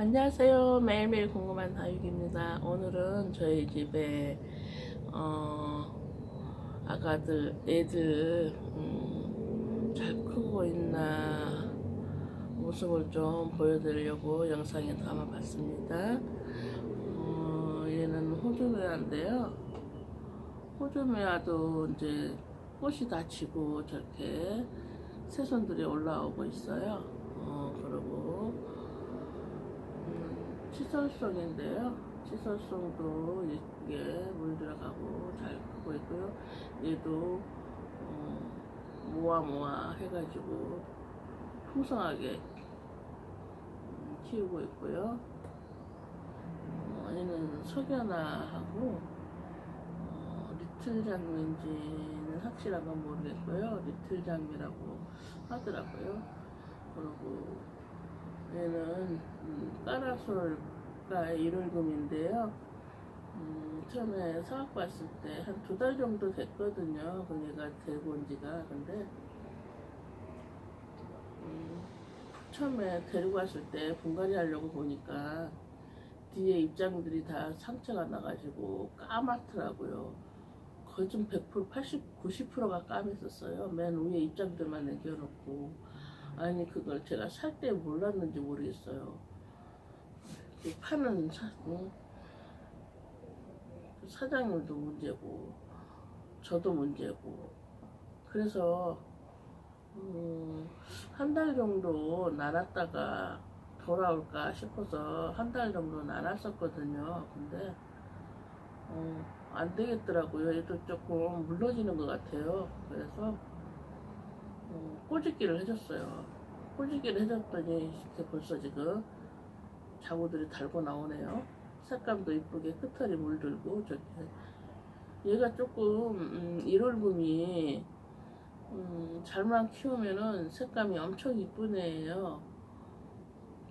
안녕하세요. 매일매일 궁금한 다육입니다. 오늘은 저희 집에 어, 아가들, 애들 음, 잘 크고 있나 모습을 좀 보여드리려고 영상에 담아봤습니다. 어, 얘는 호주메아인데요. 호주메아도 이제 꽃이 다 지고 저렇게 새손들이 올라오고 있어요. 어, 그리고 음, 치설송인데요. 치설송도 이게 물 들어가고 잘 크고 있고요. 얘도 어, 모아 모아 해가지고 풍성하게 음, 키우고 있고요. 어, 얘는 석연아하고 어, 리틀 장미인지는 확실한 건 모르겠고요. 리틀 장미라고 하더라고요. 그리고 얘는 음, 까라솔가 일월금인데요. 음, 처음에 사갖고 왔을 때 한 두 달 정도 됐거든요. 그 얘가 데리고 온 지가. 근데 음, 처음에 데리고 왔을 때 분갈이 하려고 보니까 뒤에 입장들이 다 상처가 나가지고 까맣더라고요. 거의 좀 100%, 80, 90%가 까맸었어요. 맨 위에 입장들만 남겨놓고. 아니 그걸 제가 살 때 몰랐는지 모르겠어요. 그 파는 사, 응? 그 사장님도 문제고 저도 문제고 그래서 음, 한 달 정도 나눴다가 돌아올까 싶어서 한 달 정도 나눴었거든요. 근데 어, 안 되겠더라고요. 얘도 조금 물러지는 것 같아요. 그래서 어, 꼬집기를 해줬어요. 꼬집기를 해줬더니 이렇게 벌써 지금 자구들이 달고 나오네요. 색감도 이쁘게 끝털이 물들고 저렇게 얘가 조금 음, 일월금이 음, 잘만 키우면은 색감이 엄청 이쁜 애예요.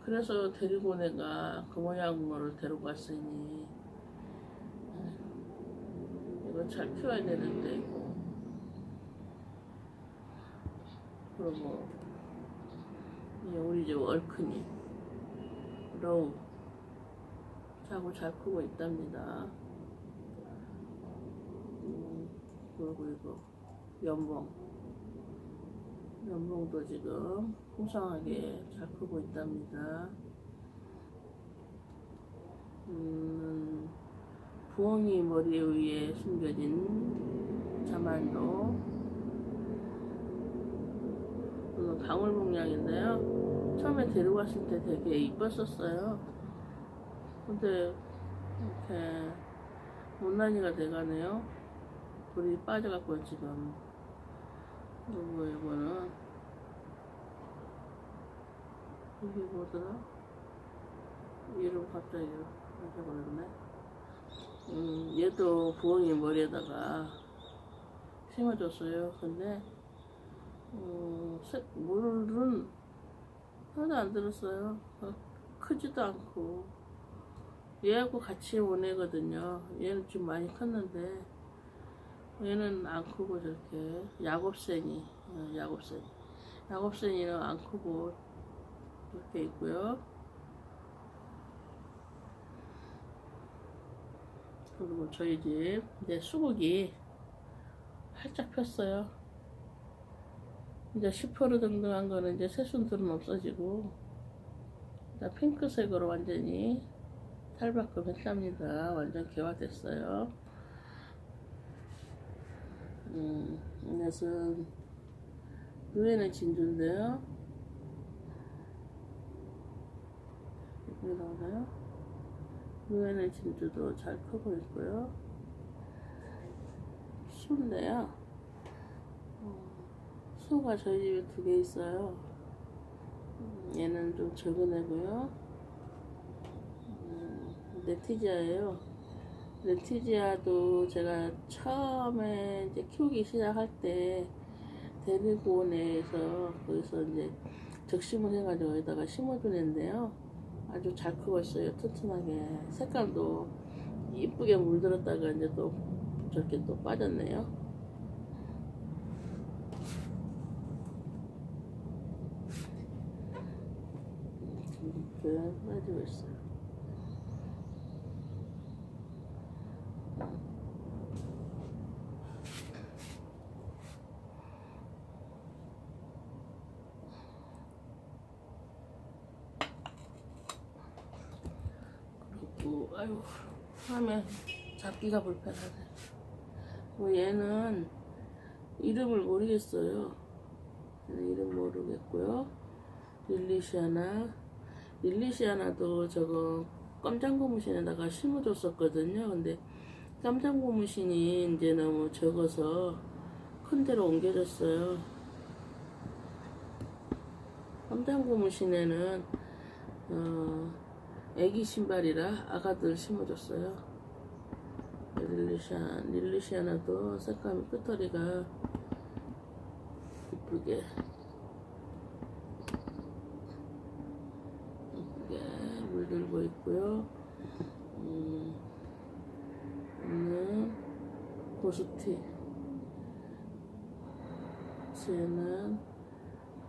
그래서 데리고 내가 그 모양으로 데리고 왔으니 음, 이거 잘 키워야 되는데 이거 그리고 이 우리 집 얼큰이 로우 자고 잘 크고 있답니다. 음, 그리고 이거 연봉 연봉도 지금 풍성하게 잘 크고 있답니다. 음, 부엉이 머리 위에 숨겨진 자만도 이건 방울복량인데요. 처음에 데리고 왔을 때 되게 이뻤었어요. 근데 이렇게 못난이가 돼가네요. 불이 빠져갖고 지금 그리고 이거는 이게 뭐더라? 이름 갑자기 잊어버렸네. 음, 얘도 부엉이 머리에다가 심어줬어요. 근데 어, 색, 물은 하나도 안 들었어요. 어, 크지도 않고. 얘하고 같이 온 애거든요. 얘는 좀 많이 컸는데, 얘는 안 크고 저렇게, 야곱생이, 어, 야곱생. 야곱생이는 안 크고, 이렇게 있고요. 그리고 저희 집, 이제 수국이 활짝 폈어요. 이제 10% 정도 한 거는 이제 새순들은 없어지고 핑크색으로 완전히 탈바꿈 했답니다. 완전 개화됐어요. 음, 이것은 누에는 진주인데요. 이렇게 나오나요? 누에는 진주도 잘 크고 있고요. 순대요. 수가 저희 집에 두 개 있어요. 음, 얘는 좀 적은 애고요. 음, 네티지아예요. 네티지아도 제가 처음에 이제 키우기 시작할 때 데리고 온 애에서 거기서 이제 적심을 해가지고 여기다가 심어둔 애인데요. 아주 잘 크고 있어요. 튼튼하게. 색깔도 이쁘게 물들었다가 이제 또 저렇게 또 빠졌네요. 빠지고 있어요. 그리고 아유 화면 잡기가 불편하네. 뭐 얘는 이름을 모르겠어요. 이름 모르겠고요. 릴리시아나 릴리시아나도 저거 깜장 고무신에다가 심어줬었거든요. 근데 깜장 고무신이 이제 너무 적어서 큰 데로 옮겨졌어요. 깜장 고무신에는 어, 애기 신발이라 아가들 심어줬어요. 릴리시아, 릴리시아나도 색감이 끝털이가 이쁘게 물들고 있고요. 음, 얘는 고스티. 쟤는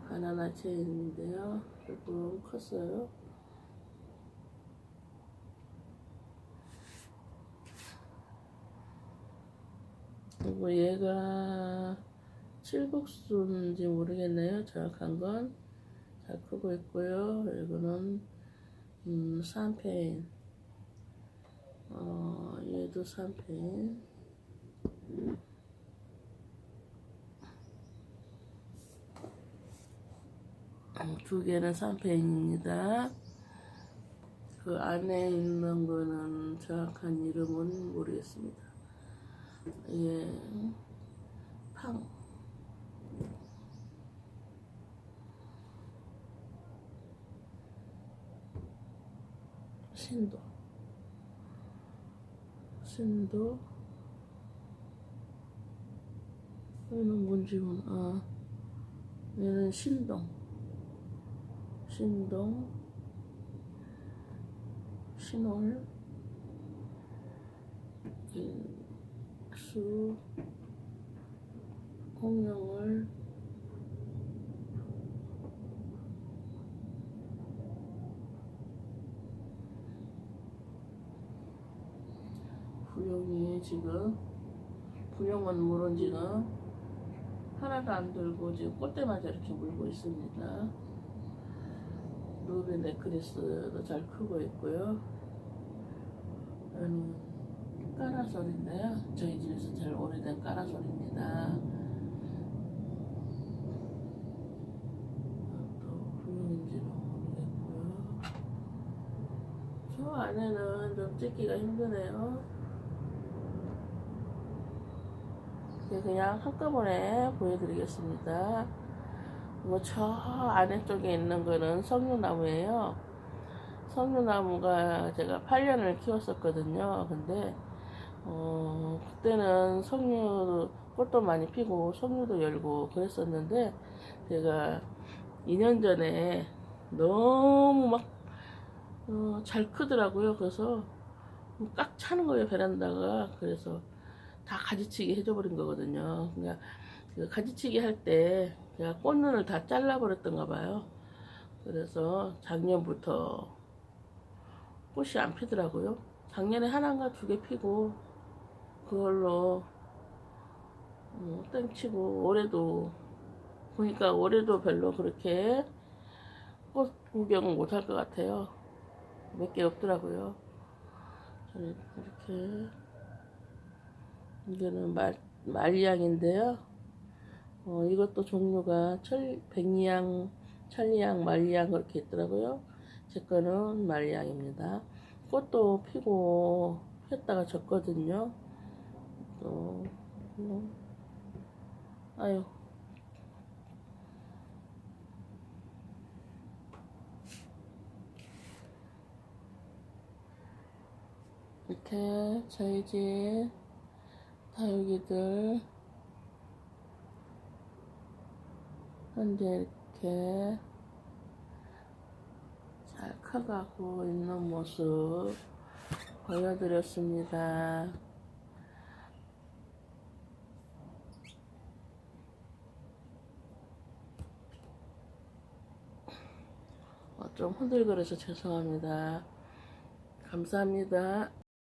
바나나 체인인데요. 조금 컸어요. 그리고 얘가 칠복수인지 모르겠네요. 정확한 건. 잘 크고 있고요. 이거는 음, 삼페인. 어, 얘도 삼페인. 음, 두 개는 삼페인입니다. 그 안에 있는 거는 정확한 이름은 모르겠습니다. 예, 팡. 신도. 신도. 얘는 뭔지 모르, 아, 얘는 신동. 신동. 신월. 수. 공명을. 부용이 지금 부용은 물은 지금 하나도 안 들고 지금 꽃대마저 이렇게 물고 있습니다. 루비 네크리스도 잘 크고 있고요. 얘는 까라솔인데요. 저희 집에서 제일 오래된 까라솔입니다. 또 부용인지는 모르겠고요. 저 안에는 좀 찍기가 힘드네요. 네, 그냥 한꺼번에 보여드리겠습니다. 뭐저 안에 쪽에 있는 거는 석류나무예요. 석류나무가 제가 8년을 키웠었거든요. 근데 어, 그때는 석류 꽃도 많이 피고 석류도 열고 그랬었는데 제가 2년 전에 너무 막 어, 잘 크더라고요. 그래서 꽉 차는 거예요 베란다가. 그래서 다 가지치기 해줘버린 거거든요. 그러니까 그 가지치기 할 때 제가 꽃눈을 다 잘라버렸던가 봐요. 그래서 작년부터 꽃이 안 피더라고요. 작년에 하나인가 두 개 피고 그걸로 어, 땡치고 올해도 보니까 올해도 별로 그렇게 꽃 구경은 못할 것 같아요. 몇 개 없더라고요. 이렇게 이거는 말, 말리향인데요. 어, 이것도 종류가 철, 백리향, 천리향, 말리향 그렇게 있더라고요. 제 거는 말리향입니다. 꽃도 피고 폈다가 졌거든요. 또, 뭐, 아유. 이렇게 저희 집 다육이들 현재 이렇게 잘 커가고 있는 모습 보여드렸습니다. 좀 흔들거려서 죄송합니다. 감사합니다.